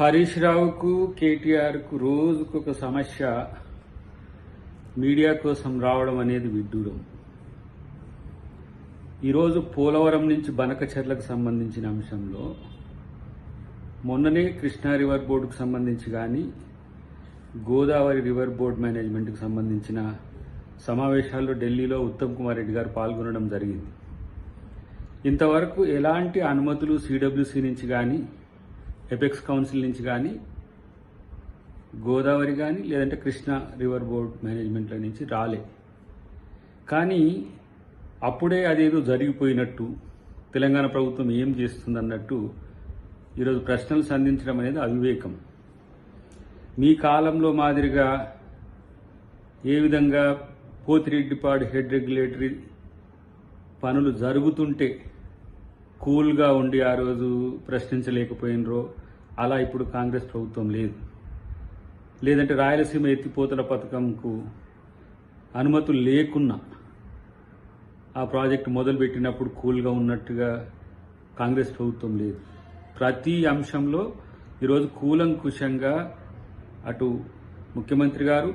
హరీష్ రావుకు కేటీఆర్కు రోజుకు ఒక సమస్య మీడియా కోసం రావడం అనేది విడ్డూరం. ఈరోజు పోలవరం నుంచి బనకచర్లకు సంబంధించిన అంశంలో మొన్ననే కృష్ణా రివర్ బోర్డుకు సంబంధించి కానీ గోదావరి రివర్ బోర్డ్ మేనేజ్మెంట్కి సంబంధించిన సమావేశాల్లో ఢిల్లీలో ఉత్తమ్ కుమార్ రెడ్డి గారు పాల్గొనడం జరిగింది. ఇంతవరకు ఎలాంటి అనుమతులు సిడబ్ల్యూసీ నుంచి కానీ ఎపెక్స్ కౌన్సిల్ నుంచి కానీ గోదావరి కానీ లేదంటే కృష్ణా రివర్ బోర్డ్ మేనేజ్మెంట్ల నుంచి రాలే. కానీ అప్పుడే అదేదో జరిగిపోయినట్టు తెలంగాణ ప్రభుత్వం ఏం చేస్తుందన్నట్టు ఈరోజు ప్రశ్నలు సంధించడం అనేది అవివేకం. మీ కాలంలో మాదిరిగా ఏ విధంగా పోతిరెడ్డిపాడు హెడ్ రెగ్యులేటరీ పనులు జరుగుతుంటే కూల్గా ఉండి ఆ రోజు ప్రశ్నించలేకపోయినరో అలా ఇప్పుడు కాంగ్రెస్ ప్రభుత్వం లేదు. లేదంటే రాయలసీమ ఎత్తిపోతల పథకంకు అనుమతులు లేకున్నా ఆ ప్రాజెక్టు మొదలుపెట్టినప్పుడు కూల్గా ఉన్నట్టుగా కాంగ్రెస్ ప్రభుత్వం లేదు. ప్రతి అంశంలో ఈరోజు కూలంకుషంగా అటు ముఖ్యమంత్రి గారు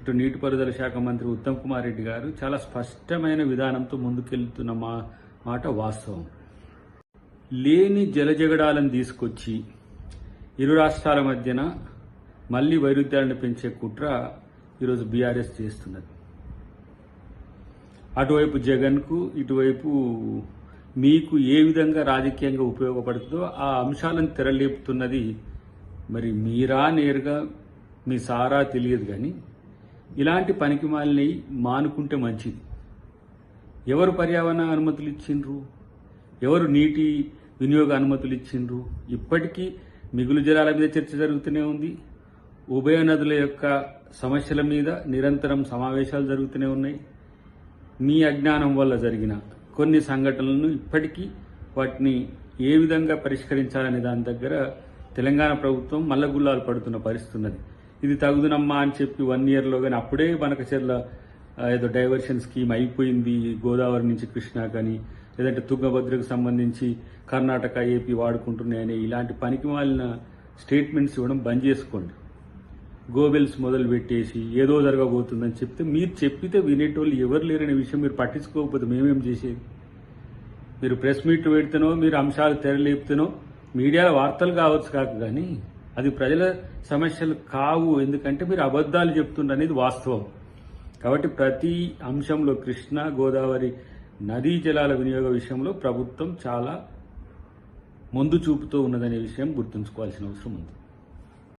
ఇటు నీటిపారుదల శాఖ మంత్రి ఉత్తమ్ కుమార్ రెడ్డి గారు చాలా స్పష్టమైన విధానంతో ముందుకెళ్తున్న మా మాట వాస్తవం. లేని జలజగడాలను తీసుకొచ్చి ఇరు రాష్ట్రాల మధ్యన మళ్ళీ వైరుధ్యాలను పెంచే కుట్ర ఈరోజు బీఆర్ఎస్ చేస్తున్నది. అటువైపు జగన్కు ఇటువైపు మీకు ఏ విధంగా రాజకీయంగా ఉపయోగపడుతుందో ఆ అంశాలను తెరలేపుతున్నది మరి మీరా నేరుగా మీ సారా తెలియదు కానీ ఇలాంటి పనికిమాలిని మానుకుంటే మంచిది. ఎవరు పర్యావరణ అనుమతులు ఇచ్చిండ్రు? ఎవరు నీటి వినియోగ అనుమతులు ఇచ్చిండ్రు? ఇప్పటికీ మిగులు జలాల మీద చర్చ జరుగుతూనే ఉంది. ఉభయ నదుల యొక్క సమస్యల మీద నిరంతరం సమావేశాలు జరుగుతూనే ఉన్నాయి. మీ అజ్ఞానం వల్ల జరిగిన కొన్ని సంఘటనలను ఇప్పటికీ వాటిని ఏ విధంగా పరిష్కరించాలనే దాని దగ్గర తెలంగాణ ప్రభుత్వం మల్లగుల్లాలు పడుతున్న పరిస్థితి ఉన్నది. ఇది తగుదునమ్మా అని చెప్పి వన్ ఇయర్లో కానీ అప్పుడే బనకచెర్ల ఏదో డైవర్షన్ స్కీమ్ అయిపోయింది. గోదావరి నుంచి కృష్ణా కానీ లేదంటే తుంగభద్రకు సంబంధించి కర్ణాటక ఏపీ వాడుకుంటున్నాయని ఇలాంటి పనికి మాలిన స్టేట్మెంట్స్ ఇవ్వడం బంద్ చేసుకోండి. గోబెల్స్ మొదలు పెట్టేసి ఏదో జరగబోతుందని చెప్తే మీరు చెప్పితే వినేటోళ్ళు ఎవరు లేరనే విషయం మీరు పట్టించుకోకపోతే మేమేం చేసేది? మీరు ప్రెస్ మీట్ పెడితేనో మీరు అంశాలు తెరలేపుతేనో మీడియాలో వార్తలు కావచ్చు కాక కానీ అది ప్రజల సమస్యలు కావు ఎందుకంటే మీరు అబద్ధాలు చెప్తుండ అనేది వాస్తవం. కాబట్టి ప్రతి అంశంలో కృష్ణ గోదావరి నదీ జలాల వినియోగ విషయంలో ప్రభుత్వం చాలా ముందు చూపుతూ ఉన్నదనే విషయం గుర్తుంచుకోవాల్సిన అవసరం ఉంది.